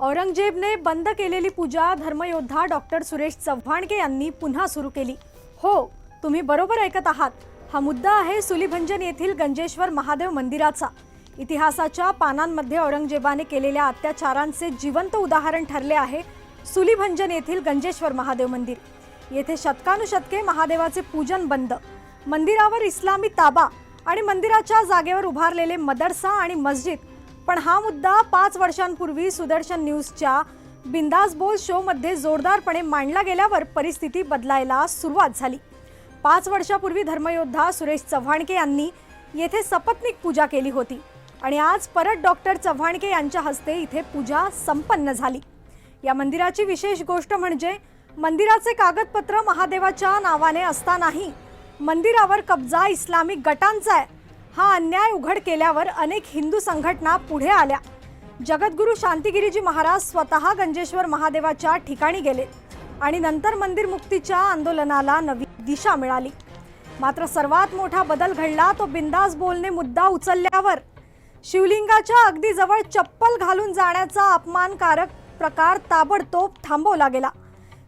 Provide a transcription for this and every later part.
औरंगजेबने बंद केलेली पूजा धर्मयोद्धा डॉक्टर सुरेश चव्हाणके यांनी पुन्हा सुरू केली. हो तुम्ही बरोबर ऐकत आहात. हा मुद्दा आहे सुलीभंजन येथील गंजेश्वर महादेव मंदिराचा. इतिहासाच्या पानांमध्ये औरंगजेबाने केलेल्या अत्याचारांचे जिवंत उदाहरण ठरले आहे सुलीभंजन येथील गंजेश्वर महादेव मंदिर. येथे शतकानुशतके महादेवाचे पूजन बंद. मंदिरावर इस्लामी ताबा आणि मंदिराच्या जागेवर उभारलेले मदरसा आणि मस्जिद पण हा मुद्दा पाच वर्षांपूर्वी सुदर्शन न्यूजच्या बिंदास बोल शोमध्ये जोरदारपणे मांडला गेल्यावर परिस्थिती बदलायला सुरुवात झाली. पाच वर्षापूर्वी धर्मयोद्धा सुरेश चव्हाणके यांनी येथे सपत्निक पूजा केली होती आणि आज परत डॉक्टर चव्हाणके यांच्या हस्ते इथे पूजा संपन्न झाली. या मंदिराची विशेष गोष्ट म्हणजे मंदिराचे कागदपत्र महादेवाच्या नावाने असतानाही मंदिरावर कब्जा इस्लामिक गटांचा आहे. हा अन्याय उघड केल्यावर अनेक हिंदू संघटना पुढे आल्या. जगद्गुरू शांतिगिरीजी महाराज स्वतः गंजेश्वर महादेवाच्या ठिकाणी गेले आणि नंतर मंदिर मुक्तीच्या आंदोलनाला नवी दिशा मिळाली. मात्र सर्वात मोठा बदल घडला तो बिंदास बोलणे मुद्दा उचलल्यावर. शिवलिंगाच्या अगदी जवळ चप्पल घालून जाण्याचा अपमानकारक प्रकार ताबडतोब थांबवला गेला.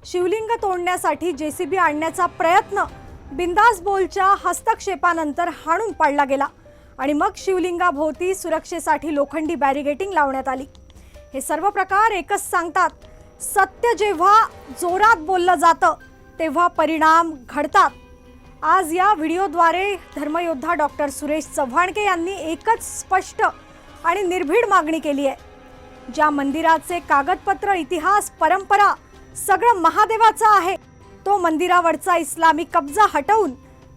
शिवलिंग तोडण्यासाठी जेसीबी आणण्याचा प्रयत्न बिंदास बोलच्या हस्तक्षेपानंतर हाणून पाडला गेला. आणि मग शिवलिंगाभोवती सुरक्षेसाठी लोखंडी बॅरिगेटिंग लावण्यात आली. हे सर्व प्रकार एकच सांगतात सत्य जेव्हा जोरात बोललं जातं तेव्हा परिणाम घडतात. आज या व्हिडिओद्वारे धर्मयोद्धा डॉक्टर सुरेश चव्हाणके यांनी एकच स्पष्ट आणि निर्भीड मागणी केली आहे. ज्या मंदिराचे कागदपत्र इतिहास परंपरा सगळं महादेवाचा आहे तो मंदिरावरचा इस्लामी कब्जा हटवून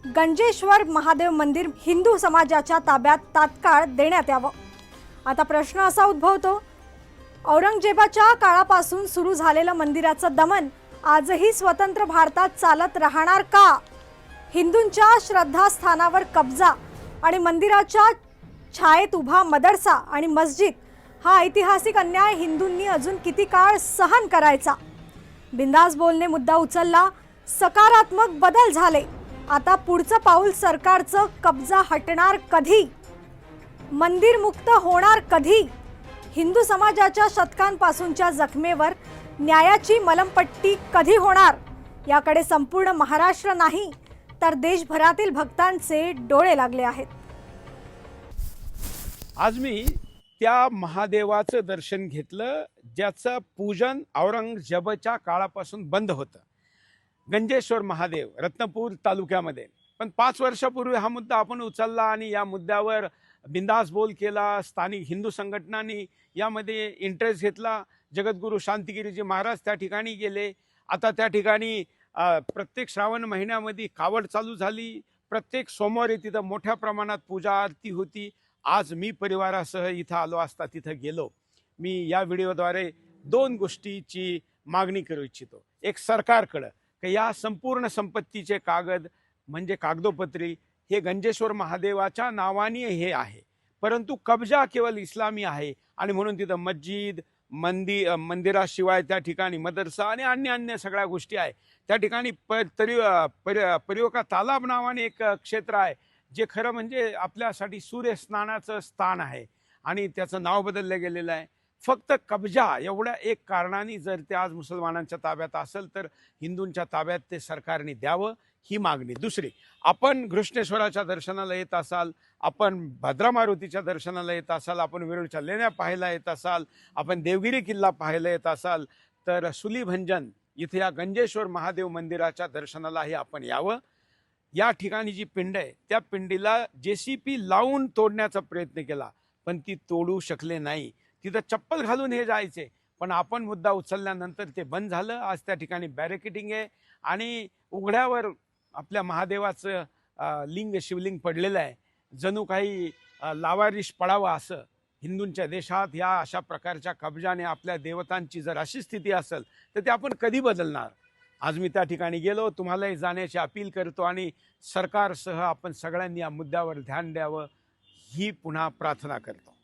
गंजेश्वर महादेव मंदिर हिंदू समाजाच्या ताब्यात तात्काळ देण्यात यावं. आता प्रश्न असा उद्भवतो औरंगजेबाच्या काळापासून सुरू झालेलं मंदिराचं दमन आजही स्वतंत्र भारतात चालत राहणार का? हिंदूंच्या श्रद्धास्थानावर कब्जा आणि मंदिराच्या छायेत उभा मदरसा आणि मस्जिद हा ऐतिहासिक अन्याय हिंदूंनी अजून किती काळ सहन करायचा? बिंदास बोलणे मुद्दा उचलला सकारात्मक बदल झाले. आता पुढचं पाऊल सरकारचं कब्जा हटणार कधी? मंदिर मुक्त होणार कधी? हिंदू समाजाच्या शतकांपासूनच्या जखमेवर न्यायाची मलमपट्टी कधी होणार? याकडे संपूर्ण महाराष्ट्र नाही तर देशभरातील भक्तांचे डोळे लागले आहेत. आज मी त्या महादेवाचं दर्शन घेतलं ज्याचं पूजन औरंगजेबाच्या काळापासून बंद होतं. गंजेश्वर महादेव रत्नपूर तालुक्यामध्ये. पण पाच वर्षापूर्वी हा मुद्दा आपण उचलला आणि या मुद्द्यावर बिंदास बोल केला स्थानिक हिंदू संघटनांनी यामध्ये इंटरेस्ट घेतला. जगद्गुरू शांतिगिरीजी महाराज त्या ठिकाणी गेले. आता त्या ठिकाणी प्रत्येक श्रावण महिन्यामध्ये कावड चालू झाली. प्रत्येक सोमवारी तिथं मोठ्या प्रमाणात पूजा आरती होती. आज मी परिवारासह इथं आलो असता तिथं गेलो. मी या व्हिडिओद्वारे दोन गोष्टीची मागणी करू इच्छितो. एक सरकारकडं. की या संपूर्ण संपत्तीचे कागद म्हणजे कागदोपत्री हे गंजेश्वर महादेवाच्या नावाने हे आहे. परंतु कब्जा केवळ इस्लामी आहे आणि म्हणून तिथं मस्जिद मंदिर मंदिराशिवाय त्या ठिकाणी मदरसा आणि अन्य अन्य सगळ्या गोष्टी आहे. त्या ठिकाणी प तरी पर परिवका तालाब नावाने एक क्षेत्र आहे जे खरं म्हणजे आपल्यासाठी सूर्यस्नानाचं स्थान आहे. आणि त्याचं नाव बदललं गेलेलं आहे. फक्त कब्जा एवढ्या एक कारणाने जर ते आज मुसलमानांच्या ताब्यात असेल तर हिंदूंच्या ताब्यात ते सरकारने द्यावं ही मागणी. दुसरी आपण घृष्णेश्वराच्या दर्शनाला येत असाल आपण भद्रा मारुतीच्या दर्शनाला येत असाल आपण वेरूळच्या लेण्या पाहायला येत असाल आपण देवगिरी किल्ला पाहायला येत असाल तर सुलीभंजन इथे या गंजेश्वर महादेव मंदिराच्या दर्शनालाही आपण यावं. या ठिकाणी जी पिंड आहे त्या पिंडीला जे सी पी लावून तोडण्याचा प्रयत्न केला पण ती तोडू शकले नाही. तिथं चप्पल घालून हे जायचे. पण आपण मुद्दा उचलल्यानंतर ते बंद झालं. आज त्या ठिकाणी बॅरिकेटिंग आहे. आणि उघड्यावर आपल्या महादेवाचं लिंग शिवलिंग पडलेलं आहे. जणू काही अं, लावारिश पडावा असं हिंदूंच्या देशात या अशा प्रकारच्या कब्जाने आपल्या देवतांची जर अशी स्थिती असेल तर ते आपण कधी बदलणार? आज मी त्या ठिकाणी गेलो. तुम्हालाही जाण्याची अपील करतो आणि सरकारसह आपण सगळ्यांनी या मुद्द्यावर ध्यान द्यावं. ही पुन्हा प्रार्थना करतो.